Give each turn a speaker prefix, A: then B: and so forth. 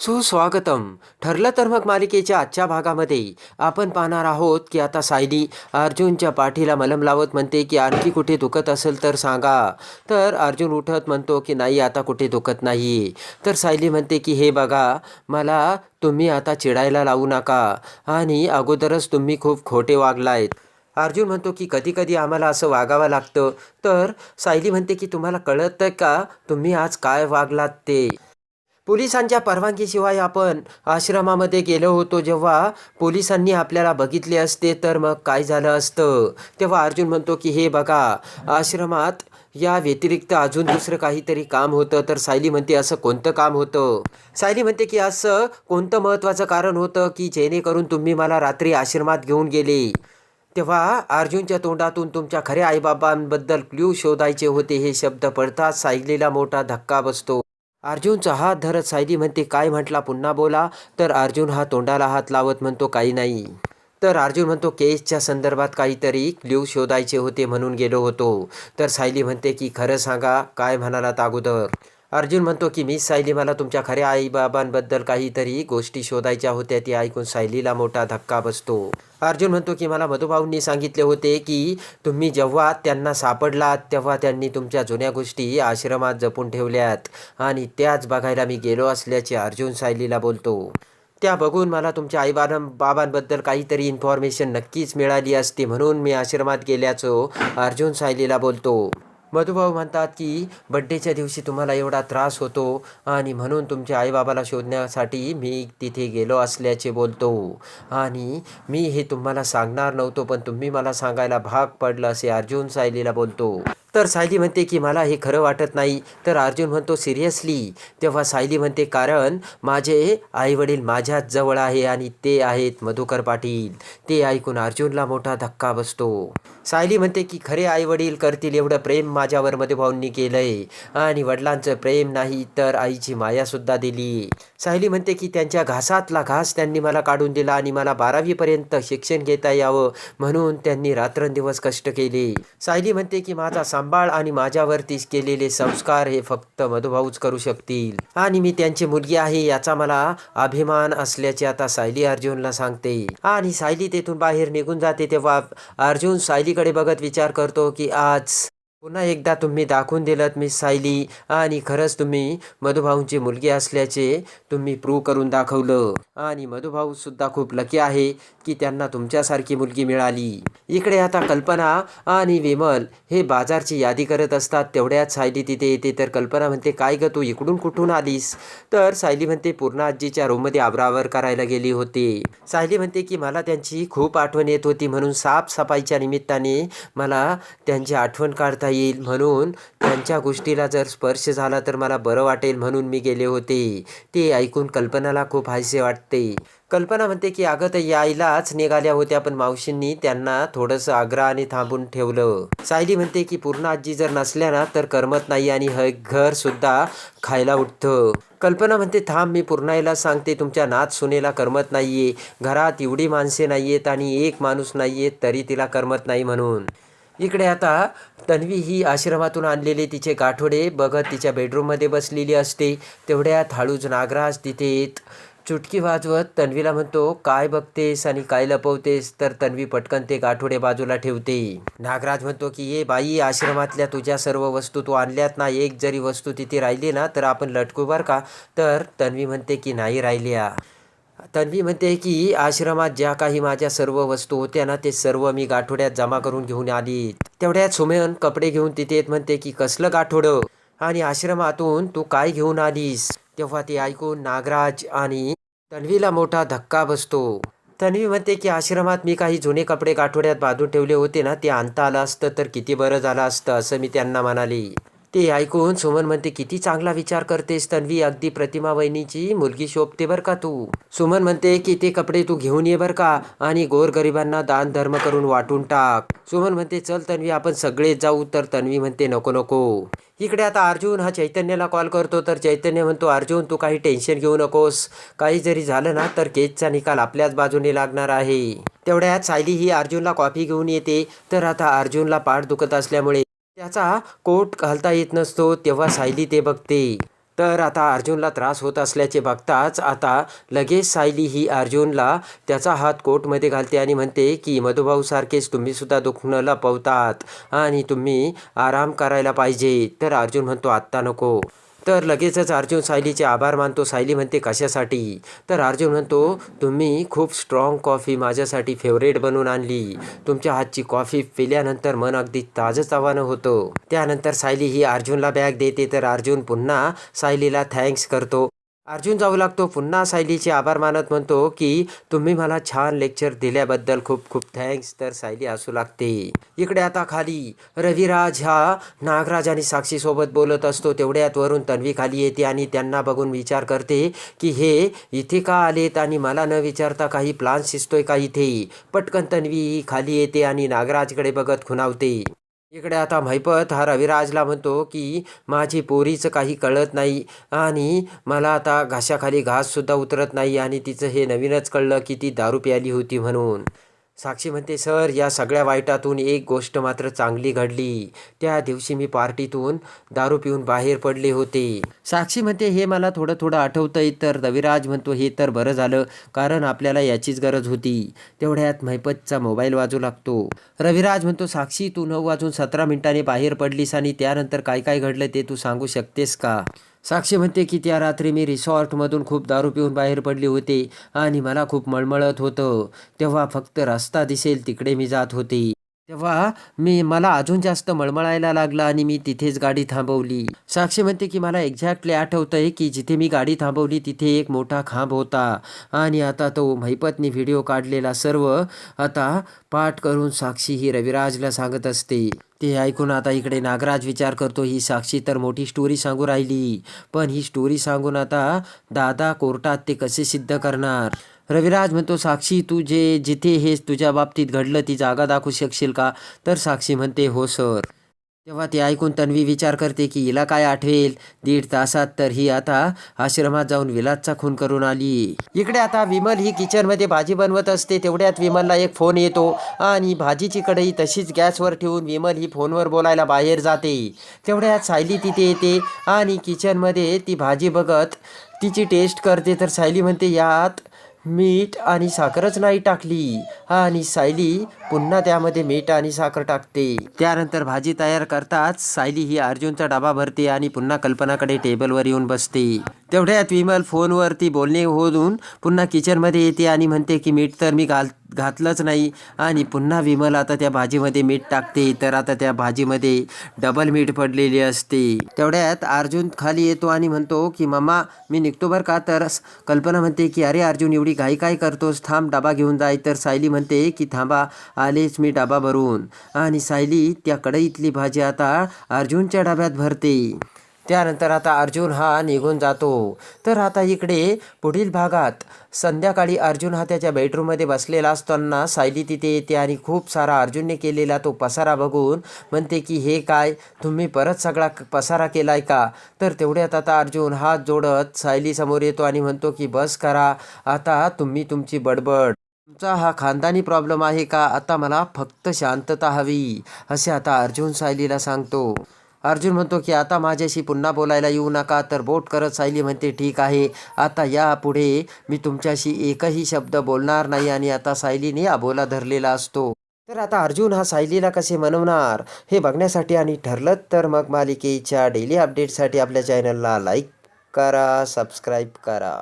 A: सुस्वागतम. ठरलं तर मग मालिकेच्या आजच्या भागामध्ये आपण पाहणार आहोत की आता सायली अर्जुनच्या पाठीला मलम लावत म्हणते की आणखी कुठे दुखत असेल तर सांगा. तर अर्जुन उठत म्हणतो की नाही आता कुठे दुखत नाही. तर सायली म्हणते की हे बघा मला तुम्ही आता चिडायला लावू नका आणि अगोदरच तुम्ही खूप खोटे वागलायत. अर्जुन म्हणतो की कधी कधी आम्हाला असं वागावं लागतं. तर सायली म्हणते की तुम्हाला कळतं का तुम्ही आज काय वागलात ते? पोलिसांच्या परवानगीशिवाय आपण आश्रमामध्ये गेलो होतो जेव्हा पोलिसांनी आपल्याला बघितले असते तर मग काय झालं असतं? तेव्हा अर्जुन म्हणतो की हे बघा आश्रमात या व्यतिरिक्त अजून दुसरं काहीतरी काम होतं. तर सायली म्हणते असं कोणतं काम होतं? सायली म्हणते की असं कोणतं महत्त्वाचं कारण होतं की जेणेकरून तुम्ही मला रात्री आश्रमात घेऊन गेले? तेव्हा अर्जुनच्या तोंडातून तुमच्या खऱ्या आईबाबांबद्दल क्ल्यू शोधायचे होते हे शब्द पडताच सायलीला मोठा धक्का बसतो. अर्जुनचा हात धरत सायली म्हणते काय म्हटला? पुन्हा बोला. तर अर्जुन हा तोंडाला हात लावत म्हणतो काही नाही. तर अर्जुन म्हणतो केसच्या संदर्भात काहीतरी क्ल्यू शोधायचे होते म्हणून गेलो होतो. तर सायली म्हणते की खरं सांगा काय म्हणालात अगोदर? अर्जुन म्हणतो की मी सायली मला तुमच्या खऱ्या आईबाबांबद्दल काहीतरी गोष्टी शोधायच्या होत्या ती ऐकून सायलीला मोठा धक्का बसतो. अर्जुन म्हणतो की मला मधुभाऊंनी सांगितले होते की तुम्ही जेव्हा त्यांना सापडलात तेव्हा त्यांनी तुमच्या जुन्या गोष्टी आश्रमात जपून ठेवल्यात आणि त्याच बघायला मी गेलो असल्याचे अर्जुन सायलीला बोलतो. त्या बघून मला तुमच्या आईबाबां बाबांबद्दल काहीतरी इन्फॉर्मेशन नक्कीच मिळाली असती म्हणून मी आश्रमात गेल्याचो अर्जुन सायलीला बोलतो. मधुभाऊ म्हणतात की बड्डेच्या दिवशी तुम्हाला एवढा त्रास होतो आणि म्हणून तुमच्या आईबाबाला शोधण्यासाठी मी तिथे गेलो असल्याचे बोलतो. आणि मी हे तुम्हाला सांगणार नव्हतो पण तुम्ही मला सांगायला भाग पडलं असे अर्जुन सायलीला बोलतो. तर सायली म्हणते की मला हे खरं वाटत नाही. तर अर्जुन म्हणतो सिरियसली? तेव्हा सायली म्हणते कारण माझे आईवडील माझ्याच जवळ आहे आणि ते आहेत मधुकर पाटील. ते ऐकून अर्जुनला मोठा धक्का बसतो. सायली म्हणते की खरे आईवडील करतील एवढं प्रेम माझ्यावर मधुभाऊंनी केलंय आणि वडिलांचं प्रेम नाही तर आईची मायासुद्धा दिली. सायली म्हणते की त्यांच्या घासातला घास त्यांनी मला काढून दिला आणि मला बारावीपर्यंत शिक्षण घेता यावं म्हणून त्यांनी रात्रंदिवस कष्ट केले. सायली म्हणते की माझा सांभाळ आणि माझ्यावरती केलेले संस्कार हे फक्त मधुभाऊच करू शकतील. आणि मी त्यांची मुलगी आहे याचा मला अभिमान असल्याचे आता सायली अर्जुनला सांगते. आणि सायली तेथून बाहेर निघून जाते तेव्हा अर्जुन सायलीकडे बघत विचार करतो की आज पुन्हा एकदा तुम्ही दाखवून दिलं मी सायली. आणि खरंच तुम्ही मधुभाऊंची मुलगी असल्याचे तुम्ही प्रूव्ह करून दाखवलं. आणि मधुभाऊ सुद्धा खूप लकी आहे की त्यांना तुमच्यासारखी मुलगी मिळाली. इकडे आता कल्पना आणि विमल हे बाजारची यादी करत असतात. तेवढ्यात सायली तिथे येते. तर कल्पना म्हणते काय ग तू इकडून कुठून आलीस? तर सायली म्हणते पूर्ण आजीच्या रूममध्ये आवरावर करायला गेली होती. सायली म्हणते की मला त्यांची खूप आठवण येत होती. म्हणून साफसफाईच्या निमित्ताने मला त्यांची आठवण काढता येईल म्हणून त्यांच्या गोष्टीला जर स्पर्श झाला तर मला बरं वाटेल म्हणून मी गेले होते. ते ऐकून कल्पनाला खूप हायसे वाटते. कल्पना म्हणते की अगं तर यायलाच निघाल्या होत्या पण मावशींनी त्यांना थोडंसं आग्रहाने थांबून ठेवलं. सायली म्हणते की पूर्ण आजी जर नसल्या ना तर करमत नाही आणि हे घर सुद्धा खायला उठतं. कल्पना म्हणते थांब मी पूर्णाईला सांगते तुमच्या नात सुनेला करमत नाहीये. घरात एवढी माणसे नाहीयेत आणि एक माणूस नाहीयेत तरी तिला करमत नाही म्हणून. इकडे आता तन्वी ही आश्रमातून आणलेले तिचे गाठोडे बघत तिच्या बेडरूममध्ये बसलेली असते. तेवढ्यात हळूच नागराज तिथे येत चुटकी वाजवत तन्वीला म्हणतो काय बघतेस आणि काय लपवतेस? तर तन्वी पटकन ते गाठोडे बाजूला ठेवते. नागराज म्हणतो की ये बाई आश्रमातल्या तुझ्या सर्व वस्तू तू आणल्यात ना? एक जरी वस्तू तिथे राहिली ना तर आपण लटकू बर का? तर तन्वी म्हणते की नाही राहिल्या. तन्वी म्हणते की आश्रमात ज्या काही माझ्या सर्व वस्तू होत्या ना ते सर्व मी गाठोड्यात जमा करून घेऊन आली तेवढ्यात सुमेन कपडे घेऊन तिथे येत म्हणते की कसलं गाठोडं? आणि आश्रमातून तू काय घेऊन आलीस? तेव्हा ते ऐकून नागराज आणि तन्वीला मोठा धक्का बसतो. तन्वी म्हणते की आश्रमात मी काही जुने कपडे गाठोड्यात बांधून ठेवले होते ना ते आणता आलं असतं तर किती बरं झालं असतं असं मी त्यांना म्हणाले. ते ऐकून सुमन म्हणते किती चांगला विचार करतेस तन्वी अगदी प्रतिमा वहिनीची मुलगी शोभते बर का तू? सुमन म्हणते की ते कपडे तू घेऊन ये बर का आणि गोरगरिबांना दान धर्म करून वाटून टाक. सुमन म्हणते चल तन्वी आपण सगळेच जाऊ. तर तन्वी म्हणते नको नको. इकडे आता अर्जुन हा चैतन्याला कॉल करतो. तर चैतन्य म्हणतो अर्जुन तू काही टेन्शन घेऊ नकोस. काही जरी झालं ना तर केसचा निकाल आपल्याच बाजूने लागणार आहे. तेवढ्यात सायली ही अर्जुनला कॉफी घेऊन येते. तर आता अर्जुनला पाठ दुखत असल्यामुळे त्याचा कोट घालता येत नसतो तेव्हा सायली ते बघते. तर आता अर्जुनला त्रास होत असल्याचे बघताच आता लगेच सायली ही अर्जुनला त्याचा हात कोटमध्ये घालते आणि म्हणते की मधुभाऊसारखेच तुम्हीसुद्धा दुखणं लपवतात आणि तुम्ही आराम करायला पाहिजे. तर अर्जुन म्हणतो आत्ता नको. तर लगेचच अर्जुन सायलीचे आभार मानतो. सायली म्हणते कशासाठी? तर अर्जुन म्हणतो तुम्ही खूप स्ट्रॉंग कॉफी माझ्यासाठी फेवरेट बनवून आणली. तुमच्या हातची कॉफी पिल्यानंतर मन अगदी ताजंतवानं होतं. त्यानंतर सायली ही अर्जुनला बॅग देते. तर अर्जुन पुन्हा सायलीला थँक्स करतो. अर्जुन जाऊ लागतो. पुन्हा सायलीचे आभार मानत म्हणतो की तुम्ही मला छान लेक्चर दिल्याबद्दल खूप खूप थँक्स तर सायली असू लागते. इकडे आता खाली. रविराज हा नागराज आणि साक्षीसोबत बोलत असतो. तेवढ्यात वरून तन्वी खाली येते आणि त्यांना बघून विचार करते की हे इथे का आलेत आणि मला न विचारता काही प्लान शिजतोय का इथे? पटकन तन्वी खाली येते आणि नागराजकडे बघत खुणावते. इकडे आता महिपत हा रविराजला म्हणतो की माझी पोरीचं काही कळत नाही आणि मला आता घाशाखाली घाससुद्धा उतरत नाही आणि तिचं हे नवीनच कळलं की ती दारू प्याली होती म्हणून. साक्षी म्हणते सर या सगळ्या वाईटातून एक गोष्ट मात्र चांगली घडली. त्या दिवशी मी पार्टीतून दारू पिऊन बाहेर पडले होते. साक्षी म्हणते हे मला थोडं थोडं आठवतंय तर रविराज म्हणतो हे तर बरं झालं कारण आपल्याला याचीच गरज होती. तेवढ्यात महिपतचा मोबाईल वाजू लागतो. रविराज म्हणतो साक्षी तू नऊ वाजून सतरा मिनिटांनी बाहेर पडलीस आणि त्यानंतर काय काय घडलं ते तू सांगू शकतेस का? साक्षी म्हणते की त्या रात्री मी रिसॉर्टमधून खूप दारू पिऊन बाहेर पडले होते आणि मला खूप मळमळत होतं. तेव्हा फक्त रस्ता दिसेल तिकडे मी जात होते. तेव्हा मी मला अजून जास्त मळमळायला लागला आणि मी तिथेच गाडी थांबवली. साक्षी म्हणते की मला एक्झॅक्टली आठवतंय की जिथे मी गाडी थांबवली तिथे एक मोठा खांब होता. आणि आता तो महिपतनी व्हिडिओ काढलेला सर्व आता पाठ करून साक्षी ही रविराजला सांगत असते. ते ऐकून आता इकडे नागराज विचार करतो ही साक्षी तर मोठी स्टोरी सांगू राहिली. पण ही स्टोरी सांगून आता दादा कोर्टात ते कसे सिद्ध करणार? रविराज म्हणतो साक्षी तू जे जिथे हे तुझ्या बाबतीत घडलं ती जागा दाखवू शकशील का? तर साक्षी म्हणते हो सर. तेव्हा ते ऐकून तन्वी विचार करते की हिला काय आठवेल? दीड तासात तर ही आता आश्रमात जाऊन विलासचा खून करून आली. इकडे आता विमल ही किचनमध्ये भाजी बनवत असते तेवढ्यात विमलला एक फोन येतो आणि भाजीची कढई तशीच गॅसवर ठेवून विमल ही फोनवर बोलायला बाहेर जाते. तेवढ्यात सायली तिथे येते आणि किचनमध्ये ती भाजी बघत तिची टेस्ट करते. तर सायली म्हणते यात मीठ आणि साखरच नाही टाकली. आणि सायली पुन्हा त्यामध्ये मीठ आणि साखर टाकते. त्यानंतर भाजी तयार करताच सायली ही अर्जुनचा डबा भरते आणि पुन्हा कल्पनाकडे टेबलवर येऊन बसते. तेवढ्यात विमल फोनवरती बोलणे होऊन पुन्हा किचनमध्ये येते आणि म्हणते की मीठ तर मी घाल घातलंच नाही. आणि पुन्हा विमल आता त्या भाजीमध्ये मीठ टाकते. तर आता त्या भाजीमध्ये डबल मीठ पडलेली असते. तेवढ्यात अर्जुन खाली येतो आणि म्हणतो की मम्मा मी निघतो बरं का? तर कल्पना म्हणते की अरे अर्जुन एवढी घाई काय करतोस? थांब डबा घेऊन जाय तर सायली म्हणते की थांबा आलेच मी डबा भरून. आणि सायली त्या कढईतली भाजी आता अर्जुनच्या डब्यात भरते. त्यानंतर आता अर्जुन हा निघून जातो. तर आता इकडे पुढील भागात संध्याकाळी अर्जुन हा त्याच्या बेडरूममध्ये बसलेला असताना सायली तिथे येते आणि खूप सारा अर्जुनने केलेला तो पसारा बघून म्हणते की हे काय? तुम्ही परत सगळा क- पसारा केलाय का? तर तेवढ्यात आता अर्जुन हात जोडत सायलीसमोर येतो आणि म्हणतो की बस करा. आता तुम्ही तुमची बडबड. तुमचा हा खानदानी प्रॉब्लेम आहे का? आता मला फक्त शांतता हवी. असे आता अर्जुन सायलीला सांगतो. अर्जुन म्हणतो की आता माझ्याशी पुन्हा बोलायला येऊ नका तर बोट करत सायली म्हणते ठीक आहे आता यापुढे मी तुमच्याशी एकही शब्द बोलणार नाही आणि आता सायलीने अबोला धरलेला असतो. तर आता अर्जुन हा सायलीला कसे मनवणार हे बघण्यासाठी आणि ठरलं तर मग मालिकेच्या डेली अपडेटसाठी आपल्या चॅनलला लाईक करा सबस्क्राईब करा.